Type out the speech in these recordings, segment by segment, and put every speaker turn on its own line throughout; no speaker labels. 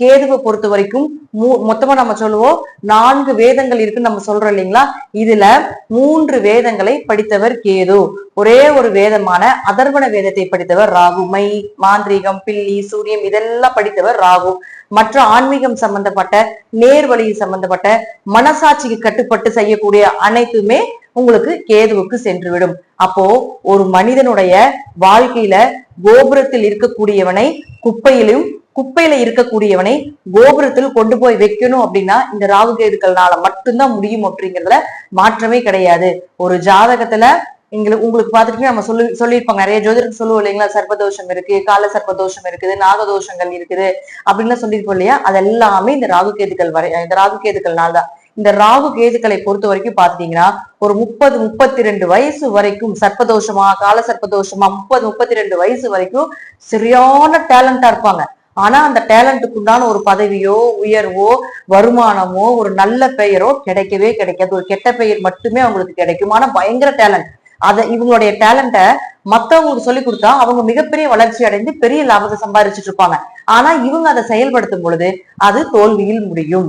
கேதுவை பொறுத்த வரைக்கும் மொத்தமா நம்ம சொல்லுவோம் நான்கு வேதங்கள் இருக்குன்னு நம்ம சொல்றோம் இல்லைங்களா? இதுல மூன்று வேதங்களை படித்தவர் கேது. ஒரே ஒரு வேதமான அதர்வண வேதத்தை படித்தவர் ராகு. மை மாந்திரீகம் பில்லி சூரியம் இதெல்லாம் படித்தவர் ராகு. மற்ற ஆன்மீகம் சம்பந்தப்பட்ட நேர்வழி சம்பந்தப்பட்ட மனசாட்சிக்கு கட்டுப்பட்டு செய்யக்கூடிய அனைத்துமே உங்களுக்கு கேதுவுக்கு சென்றுவிடும். அப்போ ஒரு மனிதனுடைய வாழ்க்கையில கோபுரத்தில் இருக்கக்கூடியவனை குப்பையிலும் குப்பையில இருக்கக்கூடியவனை கோபுரத்தில் கொண்டு போய் வைக்கணும் அப்படின்னா இந்த ராகு கேதுக்கள்னால மட்டும்தான் முடியும் அப்படிங்கிறதுல மாற்றமே கிடையாது. ஒரு ஜாதகத்துல எங்களுக்கு உங்களுக்கு பார்த்துட்டு நம்ம சொல்லி சொல்லியிருப்பாங்க நிறைய ஜோதிடர் சொல்லுவோம் இல்லைங்களா சர்ப்பதோஷம் இருக்கு கால சர்ப்பதோஷம் இருக்குது நாகதோஷங்கள் இருக்குது அப்படின்னு சொல்லியிருப்போம் இல்லையா? அது எல்லாமே இந்த ராகு கேதுக்கள் வரை இந்த ராகு கேதுக்கள்னால தான். இந்த ராகு கேதுக்களை பொறுத்த வரைக்கும் பாத்துட்டீங்கன்னா ஒரு முப்பது முப்பத்தி ரெண்டு வயசு வரைக்கும் சர்ப்பதோஷமா கால சர்ப்பதோஷமா முப்பது முப்பத்தி ரெண்டு வயசு வரைக்கும் சரியான டேலண்டா இருப்பாங்க. ஆனா அந்த டேலண்ட்டுக்கு உண்டான ஒரு பதவியோ உயர்வோ வருமானமோ ஒரு நல்ல பெயரோ கிடைக்கவே கிடைக்காது. ஒரு கெட்ட பெயர் மட்டுமே அவங்களுக்கு கிடைக்கும். ஆனா பயங்கர டேலண்ட். அதை இவங்களுடைய டேலண்ட்டை மற்றவங்களுக்கு சொல்லி கொடுத்தா அவங்க மிகப்பெரிய வளர்ச்சி அடைந்து பெரிய லாபத்தை சம்பாதிச்சுட்டு இருப்பாங்க. ஆனா இவங்க அதை செயல்படுத்தும் பொழுது அது தோல்வியில் முடியும்.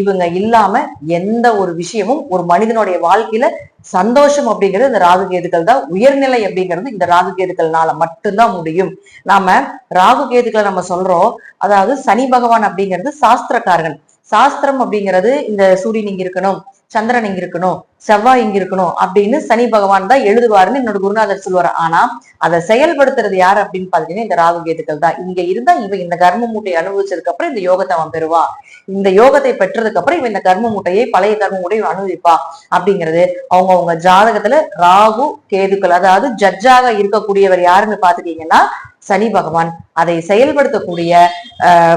இவங்க இல்லாம எந்த ஒரு விஷயமும் ஒரு மனிதனுடைய வாழ்க்கையில சந்தோஷம் அப்படிங்கிறது இந்த ராகு கேதுக்கள் தான். உயர்நிலை அப்படிங்கிறது இந்த ராகு கேதுக்கள்னால மட்டும்தான் முடியும். நாம ராகு கேதுக்களை நம்ம சொல்றோம். அதாவது சனி பகவான் அப்படிங்கிறது சாஸ்திரக்காரன் சாஸ்திரம் அப்படிங்கிறது இந்த சூரியன் இங்க இருக்கணும் சந்திரன் இங்க இருக்கணும் செவ்வாய் இங்க இருக்கணும் அப்படின்னு சனி பகவான் தான் எழுதுவாருன்னு என்னோட குருநாதர் சொல்லுவார் ஆனா அதை செயல்படுத்துறது யாரு அப்படின்னு பாத்தீங்கன்னா இந்த ராகு கேதுக்கள் தான். இங்க இருந்தா இவன் இந்த கர்ம மூட்டை அனுபவிச்சதுக்கு அப்புறம் இந்த யோகத்தை அவன் பெறுவா. இந்த யோகத்தை பெற்றதுக்கு அப்புறம் இவன் இந்த கர்ம மூட்டையை பழைய கர்ம மூட்டையை அனுபவிப்பா அப்படிங்கிறது. அவங்க அவங்க ஜாதகத்துல ராகு கேதுக்கள் அதாவது ஜட்ஜாக இருக்கக்கூடியவர் யாருன்னு பாத்துட்டீங்கன்னா சனி பகவான். அதை செயல்படுத்தக்கூடிய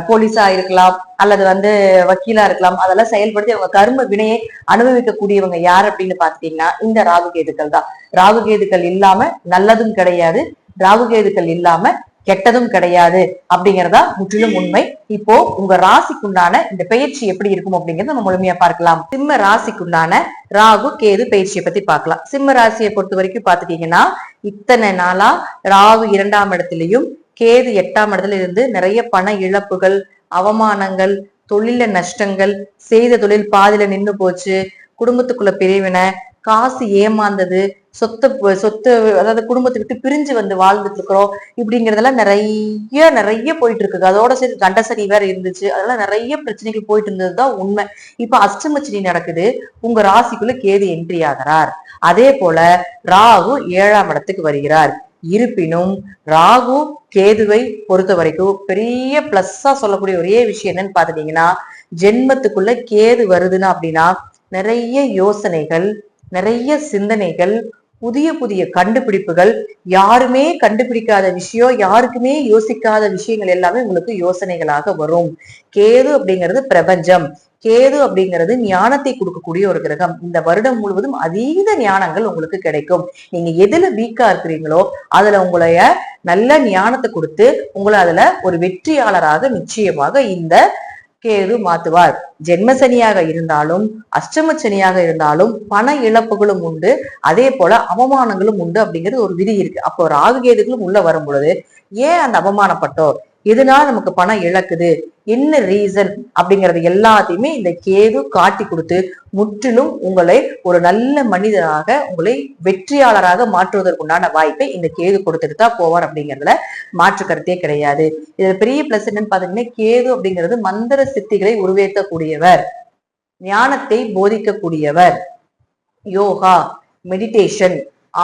போலீஸா இருக்கலாம் அல்லது வந்து வக்கீலா இருக்கலாம் அதெல்லாம் செயல்படுத்தி அவங்க கர்ம வினையை அனுபவிக்கக்கூடியவங்க யார் அப்படின்னு பாத்துட்டீங்கன்னா இந்த ராகு கேதுக்கள் தான். ராகு கேதுக்கள் இல்லாம நல்லதும் கிடையாது. ராகு கேதுக்கள் இல்லாம கெட்டதும் கிடையாது அப்படிங்கறதா முற்றிலும் உண்மை. இப்போ உங்க ராசிக்குண்டான இந்த பயிற்சி எப்படி இருக்கும் அப்படிங்கறத நம்ம முழுமையா பார்க்கலாம். சிம்ம ராசிக்குண்டான ராகு கேது பயிற்சியை பத்தி பார்க்கலாம். சிம்ம ராசியை பொறுத்த வரைக்கும் பாத்துட்டீங்கன்னா இத்தனை நாளா ராகு இரண்டாம் இடத்துலயும் கேது எட்டாம் இடத்துல இருந்து நிறைய பண இழப்புகள் அவமானங்கள் தொழில நஷ்டங்கள் செய்த தொழில் பாதியில நின்னு போச்சு குடும்பத்துக்குள்ள பிரிவினை காசு ஏமாந்தது சொத்து சொத்து அதாவது குடும்பத்தை விட்டு பிரிஞ்சு வந்து வாழ்ந்துட்டு இருக்கிறோம் இப்படிங்கறதெல்லாம் நிறைய நிறைய போயிட்டு இருக்கு அதோட சரி கண்டசனி வேற இருந்துச்சு. அதெல்லாம் நிறைய பிரச்சனைகள் போயிட்டு இருந்ததுதான் உண்மை. இப்ப அஷ்டமச்சனி நடக்குது. உங்க ராசிக்குள்ள கேது என்ட்ரி ஆகிறார். அதே போல ராகு ஏழாம் இடத்துக்கு வருகிறார். இருப்பினும் ராகு கேதுவை பொறுத்த வரைக்கும் பெரிய பிளஸ்ஸா சொல்லக்கூடிய ஒரே விஷயம் என்னன்னு பாத்துட்டீங்கன்னா ஜென்மத்துக்குள்ள கேது வருதுன்னா அப்படின்னா நிறைய யோசனைகள் நிறைய சிந்தனைகள் புதிய புதிய கண்டுபிடிப்புகள் யாருமே கண்டுபிடிக்காத விஷயம் யாருக்குமே யோசிக்காத விஷயங்கள் எல்லாமே உங்களுக்கு யோசனைகளாக வரும். கேது அப்படிங்கிறது பிரபஞ்சம். கேது அப்படிங்கிறது ஞானத்தை கொடுக்கக்கூடிய ஒரு கிரகம். இந்த வருடம் முழுவதும் அதீத ஞானங்கள் உங்களுக்கு கிடைக்கும். நீங்க எதுல வீக்கா இருக்கிறீங்களோ அதுல உங்களைய நல்ல ஞானத்தை கொடுத்து உங்களை அதுல ஒரு வெற்றியாளராக நிச்சயமாக இந்த கேது மாத்துவார். ஜென்மசனியாக இருந்தாலும் அஷ்டம சனியாக இருந்தாலும் பண இழப்புகளும் உண்டு. அதே போல அவமானங்களும் உண்டு அப்படிங்கிறது ஒரு விதி இருக்கு. அப்போ ராகு கேதுகளும் உள்ள வரும் பொழுது ஏன் அந்த அவமானப்பட்டோர்? எதனால நமக்கு பணம் இழக்குது? என்ன ரீசன் அப்படிங்கறது எல்லாத்தையுமே இந்த கேது காட்டி கொடுத்து முற்றிலும் உங்களை ஒரு நல்ல மனிதராக உங்களை வெற்றியாளராக மாற்றுவதற்குண்டான வாய்ப்பை இந்த கேது கொடுத்துட்டு தான் போவார் அப்படிங்கறதுல மாற்று கருத்தே கிடையாது. இதுல பெரிய பிளஸ் என்னன்னு பாத்தீங்கன்னா கேது அப்படிங்கிறது மந்திர சித்திகளை உருவேற்றக்கூடியவர் ஞானத்தை போதிக்கக்கூடியவர். யோகா மெடிடேஷன்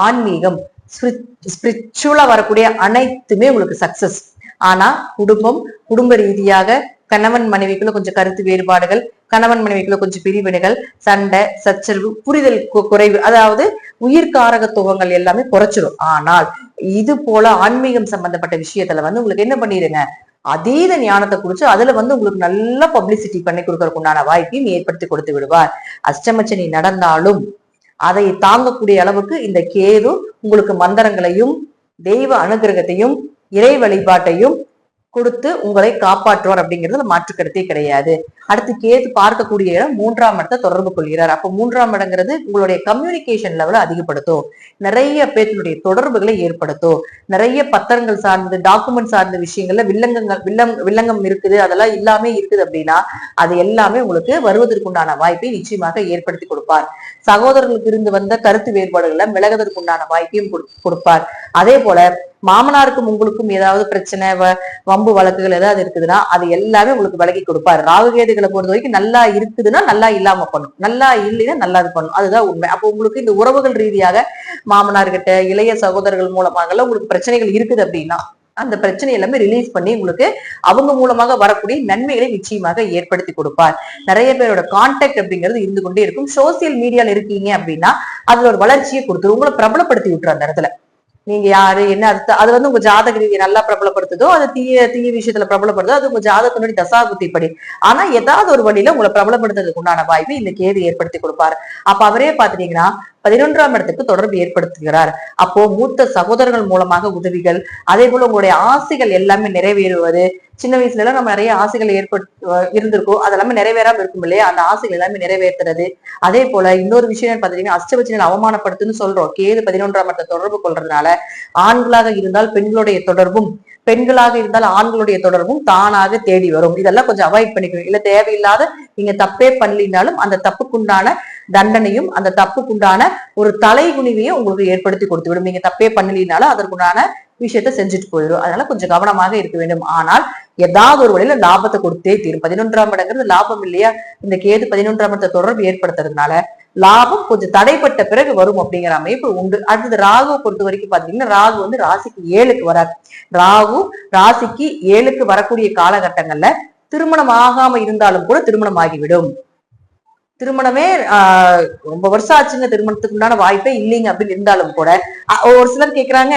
ஆன்மீகம் ஸ்பிரிச்சுவலா வரக்கூடிய அனைத்துமே உங்களுக்கு சக்சஸ் ஆனா குடும்பம் குடும்ப ரீதியாக கணவன் மனைவிக்குள்ள கொஞ்சம் கருத்து வேறுபாடுகள் கணவன் மனைவிக்குள்ள கொஞ்சம் பிரிவினைகள் சண்டை சச்சரவு புரிதல் குறைவு அதாவது உயிர்காரக துவங்கள் எல்லாமே குறைச்சிடும் ஆனால் இது போல ஆன்மீகம் சம்பந்தப்பட்ட விஷயத்துல வந்து உங்களுக்கு என்ன பண்ணிடுங்க அதீத ஞானத்தை குறிச்சு அதுல வந்து உங்களுக்கு நல்ல பப்ளிசிட்டி பண்ணி கொடுக்கறதுக்கு உண்டான வாய்ப்பையும் ஏற்படுத்தி கொடுத்து விடுவார். அஷ்டமச்சனி நடந்தாலும் அதை தாங்கக்கூடிய அளவுக்கு இந்த கேது உங்களுக்கு மந்திரங்களையும் தெய்வ அனுகிரகத்தையும் இறை வழிபாட்டையும் கொடுத்து உங்களை காப்பாற்றுவார் அப்படிங்கிறது மாற்றுக்கருத்தே கிடையாது. அடுத்து கேது பார்க்கக்கூடிய இடம் மூன்றாம் இடத்தை தொடர்பு கொள்கிறார். அப்ப மூன்றாம் இடங்கிறது உங்களுடைய கம்யூனிகேஷன் லெவலை அதிகப்படுத்தும். நிறைய பேத்தினுடைய தொடர்புகளை ஏற்படுத்தும். நிறைய பத்திரங்கள் சார்ந்து டாக்குமெண்ட் சார்ந்த விஷயங்கள்ல வில்லங்கங்கள் வில்லம் வில்லங்கம் இருக்குது அதெல்லாம் எல்லாமே இருக்குது அப்படின்னா அது எல்லாமே உங்களுக்கு வருவதற்குண்டான வாய்ப்பை நிச்சயமாக ஏற்படுத்தி கொடுப்பார். சகோதரர்களுக்கு இருந்து வந்த கருத்து வேறுபாடுகளை விலகுவதற்குண்டான வாய்ப்பையும் கொடுப்பார். அதே போல மாமனாருக்கும் உங்களுக்கும் ஏதாவது பிரச்சனை வம்பு வழக்குகள் ஏதாவது இருக்குதுன்னா அது எல்லாமே உங்களுக்கு விலகி கொடுப்பாரு. ராகுகேதுகளை பொறுத்த வரைக்கும் நல்லா இருக்குதுன்னா நல்லா இல்லாம பண்ணும். நல்லா இல்லைன்னா நல்லா இது பண்ணும். அதுதான் உண்மை. அப்போ உங்களுக்கு இந்த உறவுகள் ரீதியாக மாமனார்கிட்ட இளைய சகோதரர்கள் மூலமாக உங்களுக்கு பிரச்சனைகள் இருக்குது அப்படின்னா அந்த பிரச்சனை எல்லாமே ரிலீஸ் பண்ணி உங்களுக்கு அவங்க மூலமாக வரக்கூடிய நன்மைகளை நிச்சயமாக ஏற்படுத்தி கொடுப்பார். நிறைய பேரோட கான்டாக்ட் அப்படிங்கிறது இருந்து கொண்டே இருக்கும். சோசியல் மீடியால இருக்கீங்க அப்படின்னா அதுல ஒரு வளர்ச்சியை கொடுத்துரும். உங்களை பிரபலப்படுத்தி விட்டுரு அந்த இடத்துல. நீங்க யாரு என்ன அர்த்தம்? அது வந்து உங்க ஜாதக ரீதியை நல்லா பிரபலப்படுத்துதோ அது தீய தீய விஷயத்துல பிரபலப்படுதோ அது உங்க ஜாதகத்தினுடைய தசாபுத்தி படி ஆனா ஏதாவது ஒரு வழியில உங்களை பிரபலப்படுத்துறதுக்கு உண்டான வாய்ப்பு இந்த கேது ஏற்படுத்தி கொடுப்பாரு. அப்ப அவரே பாத்துட்டீங்கன்னா பதினொன்றாம் இடத்துக்கு தொடர்பு ஏற்படுத்துகிறார். அப்போ மூத்த சகோதரர்கள் மூலமாக உதவிகள் அதே போல உங்களுடைய ஆசைகள் எல்லாமே நிறைவேறுவது சின்ன வயசுல எல்லாம் நம்ம நிறைய ஆசைகள் ஏற்பட்டு இருந்திருக்கும் அதெல்லாமே நிறைவேறாம இருக்கும் இல்லையா? அந்த ஆசைகள் எல்லாமே நிறைவேற்றுறது. அதே போல இன்னொரு விஷயம் பாத்தீங்கன்னா அஷ்டபட்சங்கள் அவமானப்படுத்துன்னு சொல்றோம். கேது பதினொன்றாம் இடத்தை தொடர்பு கொள்றதுனால ஆண்களாக இருந்தால் பெண்களுடைய தொடர்பும் பெண்களாக இருந்தால் ஆண்களுடைய தொடர்பும் தானாக தேடி வரும். இதெல்லாம் கொஞ்சம் அவாய்ட் பண்ணிக்கணும். இல்ல தேவையில்லாத நீங்க தப்பே பண்ணலினாலும் அந்த தப்புக்குண்டான தண்டனையும் அந்த தப்புக்குண்டான ஒரு தலைகுனிவையும் உங்களுக்கு ஏற்படுத்தி கொடுத்து விடும். நீங்க தப்பே பண்ணலினாலும் அதற்குண்டான விஷயத்த செஞ்சுட்டு போயிடும். அதனால கொஞ்சம் கவனமாக இருக்க வேண்டும். ஆனால் ஏதாவது ஒரு வழியில லாபத்தை கொடுத்தே தீரும். பதினொன்றாம் இடங்கிறது லாபம் இல்லையா? இந்த கேது பதினொன்றாம் இடத்தை தொடர்பு ஏற்படுத்துறதுனால லாபம் கொஞ்சம் தடைப்பட்ட பிறகு வரும் அப்படிங்கிற அமைப்பு உண்டு. அடுத்தது ராகுவை பொறுத்த வரைக்கும் பாத்தீங்கன்னா ராகு வந்து ராசிக்கு ஏழுக்கு வராது ராகு ராசிக்கு ஏழுக்கு வரக்கூடிய காலகட்டங்கள்ல திருமணம் ஆகாம இருந்தாலும் கூட திருமணம் ஆகிவிடும். திருமணமே ஆஹ் ரொம்ப வருஷம் ஆச்சுங்க. திருமணத்துக்கு உண்டான வாய்ப்பே இல்லைங்க அப்படின்னு இருந்தாலும் கூட. ஒரு சிலர் கேக்குறாங்க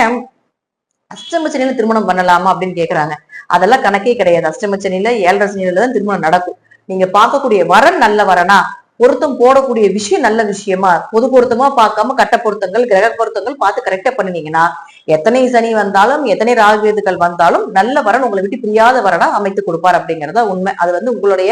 அஷ்டமச்சனியில திருமணம் பண்ணலாமா அப்படின்னு கேக்குறாங்க. அதெல்லாம் கணக்கே கிடையாது. அஷ்டமச்சனியில ஏழரை சனியில தான் திருமணம் நடக்கும். நீங்க பார்க்கக்கூடிய வரன் நல்ல வரனா பொருத்தம் போடக்கூடிய விஷயம் நல்ல விஷயமா பொது பொருத்தமா பார்க்காம கட்ட பொருத்தங்கள் கிரக பொருத்தங்கள் பார்த்து கரெக்டா பண்ணினீங்கன்னா எத்தனை சனி வந்தாலும் எத்தனை ராகுவேதுகள் வந்தாலும் நல்ல வரன் உங்களை விட்டு பிரியாத வரனா அமைத்து கொடுப்பார் அப்படிங்கறதா உண்மை. அது வந்து உங்களுடைய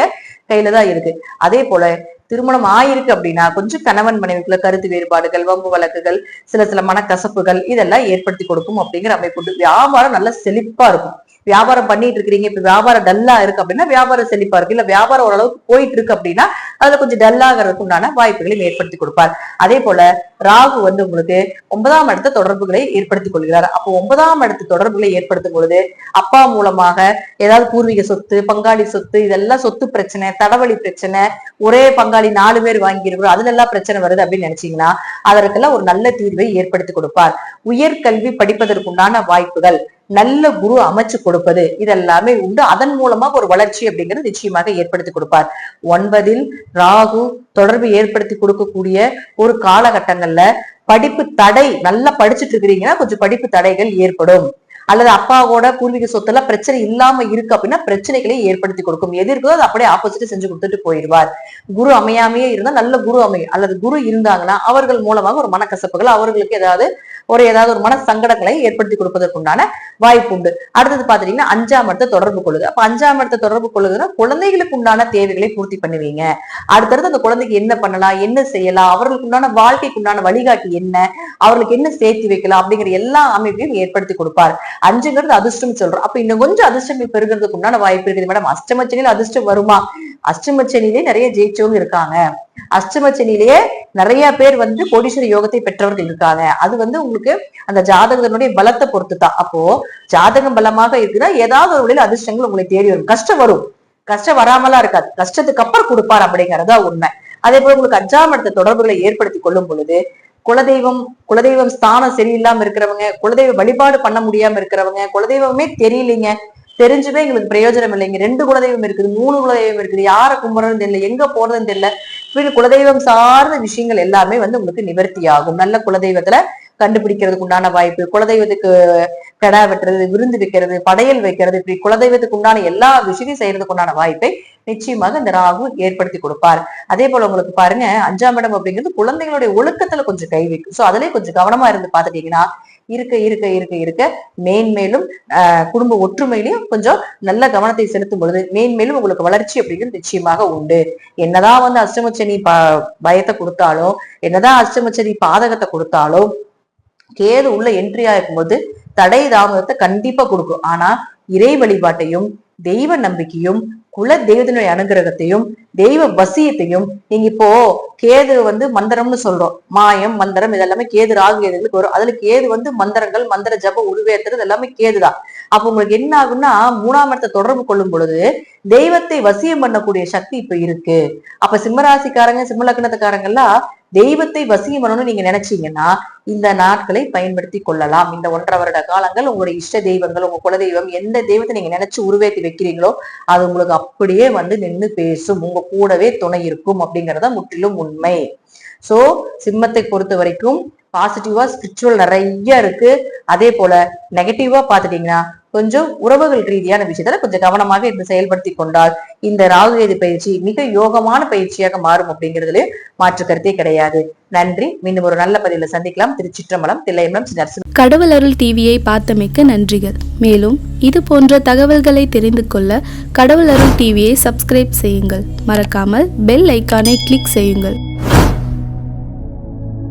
கையில தான் இருக்கு. அதே போல திருமணம் ஆயிருக்கு அப்படின்னா கொஞ்சம் கணவன் மனைவிக்குள்ள கருத்து வேறுபாடுகள் வம்பு வழக்குகள் சில சில மனக்கசப்புகள் இதெல்லாம் ஏற்படுத்தி கொடுக்கும் அப்படிங்கிற அமைப்பு வியாபாரம் நல்ல செழிப்பா இருக்கும். வியாபாரம் பண்ணிட்டு இருக்கிறீங்க இப்ப வியாபாரம் டல்லா இருக்கு அப்படின்னா வியாபாரம் செழிப்பா இருக்கு. இல்ல வியாபாரம் ஓரளவுக்கு போயிட்டு இருக்கு அப்படின்னா அதுல கொஞ்சம் டல்லாகிறதுக்கு உண்டான வாய்ப்புகளையும் ஏற்படுத்தி கொடுப்பார். அதே போல ராகு வந்து உங்களுக்கு ஒன்பதாம் இடத்த தொடர்புகளை ஏற்படுத்திக் கொள்கிறார். அப்போ ஒன்பதாம் இடத்து தொடர்புகளை ஏற்படுத்தும் பொழுது அப்பா மூலமாக ஏதாவது பூர்வீக சொத்து பங்காளி சொத்து இதெல்லாம் சொத்து பிரச்சனை தடவழி பிரச்சனை ஒரே பங்காளி நாலு பேர் வாங்கியிருக்கிறோம் அதுல எல்லாம் பிரச்சனை வருது அப்படின்னு நினைச்சீங்கன்னா அதற்கெல்லாம் ஒரு நல்ல தீர்வை ஏற்படுத்தி கொடுப்பார். உயர்கல்வி படிப்பதற்குண்டான வாய்ப்புகள் நல்ல குரு அமைச்சு கொடுப்பது இதெல்லாமே உண்டு. அதன் மூலமா ஒரு வளர்ச்சி அப்படிங்கிறது நிச்சயமாக ஏற்படுத்தி கொடுப்பார். ஒன்பதில் ராகு தொடர்பு ஏற்படுத்தி கொடுக்கக்கூடிய ஒரு காலகட்டங்கள்ல படிப்பு தடை நல்லா படிச்சுட்டு இருக்கிறீங்கன்னா கொஞ்சம் படிப்பு தடைகள் ஏற்படும். அல்லது அப்பாவோட பூர்வீக சொத்துல பிரச்சனை இல்லாம இருக்கு அப்படின்னா பிரச்சனைகளை ஏற்படுத்தி கொடுக்கும். எது இருக்கோ அப்படியே ஆப்போசிட் செஞ்சு கொடுத்துட்டு போயிடுவார். குரு அமையாமையே இருந்தா நல்ல குரு அமையும் அல்லது குரு இருந்தாங்கன்னா அவர்கள் மூலமாக ஒரு மனக்கசப்புகள் அவர்களுக்கு ஏதாவது ஒரு ஏதாவது ஒரு மன சங்கடங்களை ஏற்படுத்தி கொடுப்பதற்குண்டான வாய்ப்பு உண்டு. அடுத்தது பாத்தீங்கன்னா அஞ்சாம் இடத்தை தொடர்பு கொள்ளுது. அப்ப அஞ்சாம் இடத்தை தொடர்பு கொள்ளுதுன்னா குழந்தைகளுக்கு உண்டான தேவைகளை பூர்த்தி பண்ணுவீங்க. அடுத்தடுத்து அந்த குழந்தைக்கு என்ன பண்ணலாம் என்ன செய்யலாம் அவர்களுக்கு உண்டான வாழ்க்கைக்கு உண்டான வழிகாட்டி என்ன அவர்களுக்கு என்ன சேர்த்து வைக்கலாம் அப்படிங்கிற எல்லா அமைப்பையும் ஏற்படுத்தி கொடுப்பார். அஞ்சுங்கிறது அதிர்ஷ்டம் சொல்றோம். அப்ப இன்னும் கொஞ்சம் அதிர்ஷ்டங்கள் பெருகிறதுக்கு உண்டான வாய்ப்பு இருக்குது. மேடம் அஷ்டமச்சனியில் அதிர்ஷ்டம் வருமா? அஷ்டமச்சனிலே நிறைய ஜெயிச்சவங்க இருக்காங்க. அஷ்டமச்சனிலேயே நிறைய பேர் வந்து கோடீஸ்வர யோகத்தை பெற்றவர்கள் இருக்காங்க. அது வந்து உங்களுக்கு அந்த ஜாதகத்தினுடைய பலத்தை பொறுத்து தான் அப்போ ஜாதகம் பலமாக இருக்குன்னா ஏதாவது ஒரு வழியில் அதிர்ஷ்டங்கள் உங்களை தேடி வரும். கஷ்டம் வரும். கஷ்டம் வராமலா இருக்காது. கஷ்டத்துக்கு அப்புறம் கொடுப்பார் அப்படிங்கறதா உண்மை. அதே போல உங்களுக்கு அஞ்சாம் இடத்த தொடர்புகளை ஏற்படுத்தி கொள்ளும் பொழுது குலதெய்வம் குலதெய்வம் ஸ்தானம் சரியில்லாம இருக்கிறவங்க குலதெய்வ வழிபாடு பண்ண முடியாம இருக்கிறவங்க குலதெய்வமே தெரியலீங்க. தெரிஞ்சுமே எங்களுக்கு பிரயோஜனம் இல்லைங்க ரெண்டு குலதெய்வம் இருக்குது மூணு குலதெய்வம் இருக்குது. யாரை கும்பிடுறதுன்னு தெரியல எங்க போறதுன்னு தெரியல. இப்படி குலதெய்வம் சார்ந்த விஷயங்கள் எல்லாமே வந்து உங்களுக்கு நிவர்த்தி ஆகும் நல்ல குலதெய்வத்துல கண்டுபிடிக்கிறதுக்கு உண்டான வாய்ப்பு குலதெய்வத்துக்கு கடா வெட்டுறது விருந்து வைக்கிறது படையல் வைக்கிறது இப்படி குலதெய்வத்துக்கு உண்டான எல்லா விஷயத்தையும் செய்யறதுக்கு உண்டான வாய்ப்பை நிச்சயமாக இந்த ராகு ஏற்படுத்தி கொடுப்பார். அதே போல உங்களுக்கு பாருங்க அஞ்சாம் இடம் அப்படிங்கிறது குழந்தைகளுடைய ஒழுக்கத்துல கொஞ்சம் கை வைக்கும். சோ அதுலயே கொஞ்சம் கவனமா இருந்து பாத்துட்டீங்கன்னா இருக்க இருக்க இருக்க இருக்க மேன்மேலும் குடும்ப ஒற்றுமையிலையும் கொஞ்சம் நல்ல கவனத்தை செலுத்தும் பொழுது மேன்மேலும் உங்களுக்கு வளர்ச்சி அப்படிங்கிறது நிச்சயமாக உண்டு. என்னதான் வந்து அஷ்டமச்சனி ப பயத்தை கொடுத்தாலும் என்னதான் அஷ்டமச்சனி பாதகத்தை கொடுத்தாலும் கேது உள்ள என்ட்ரியா ஆயிருக்கும்போது தடை தாமதத்தை கண்டிப்பா கொடுக்கும். ஆனா இறை வழிபாட்டையும் தெய்வ நம்பிக்கையும் குல தெய்வத்தினுடைய அனுகிரகத்தையும் தெய்வ வசியத்தையும் நீங்க இப்போ கேது வந்து மந்திரம்னு சொல்றோம். மாயம் மந்திரம் இதெல்லாமே கேது ராகு கேதுகளுக்கு வரும். அதுல கேது வந்து மந்திரங்கள் மந்திர ஜப உருவேற்றுறது எல்லாமே கேதுதான். அப்ப உங்களுக்கு என்ன ஆகும்னா மூணாம் இடத்தை தொடர்பு கொள்ளும் பொழுது தெய்வத்தை வசியம் பண்ணக்கூடிய சக்தி இப்ப இருக்கு. அப்ப சிம்மராசிக்காரங்க சிம்மலக்கணத்துக்காரங்க எல்லாம் தெய்வத்தை வசியம் பண்ணணும்னு நீங்க நினைச்சீங்கன்னா இந்த நாட்களை பயன்படுத்தி கொள்ளலாம். இந்த ஒன்றரை வருட காலங்கள் உங்களுடைய இஷ்ட தெய்வங்கள் உங்க குலதெய்வம் எந்த தெய்வத்தை நீங்க நினைச்சு உருவேற்றி வைக்கிறீங்களோ அது உங்களுக்கு அப்படியே வந்து நின்று பேசும். உங்க கூடவே துணை இருக்கும் அப்படிங்கறத முற்றிலும் உண்மை. சோ சிம்மத்தை பொறுத்த வரைக்கும் பாசிட்டிவா ஸ்பிரிச்சுவல் நிறைய இருக்கு. அதே போல நெகட்டிவா பாத்துட்டீங்கன்னா கொஞ்சம் உறவுகள் ரீதியான விஷயத்துல கொஞ்சம் கவனமாக இருந்து செயல்படுத்தி கொண்டால் இந்த ராகுகேது பயிற்சி மிக யோகமான பயிற்சியாக மாறும் அப்படிங்கிறதுல மாற்று கருத்தே கிடையாது. நன்றி. மீண்டும் ஒரு நல்ல பதிவில் சந்திக்கலாம். திருச்சிற்றம்பலம் தில்லையம்பலம் நரசிம்ம
கடவுள் அருள் டிவியை பார்த்தமைக்க நன்றிகள். மேலும் இது போன்ற தகவல்களை தெரிந்து கொள்ள கடவுள் அருள் டிவியை சப்ஸ்கிரைப் செய்யுங்கள். மறக்காமல் பெல் ஐக்கானை கிளிக் செய்யுங்கள்.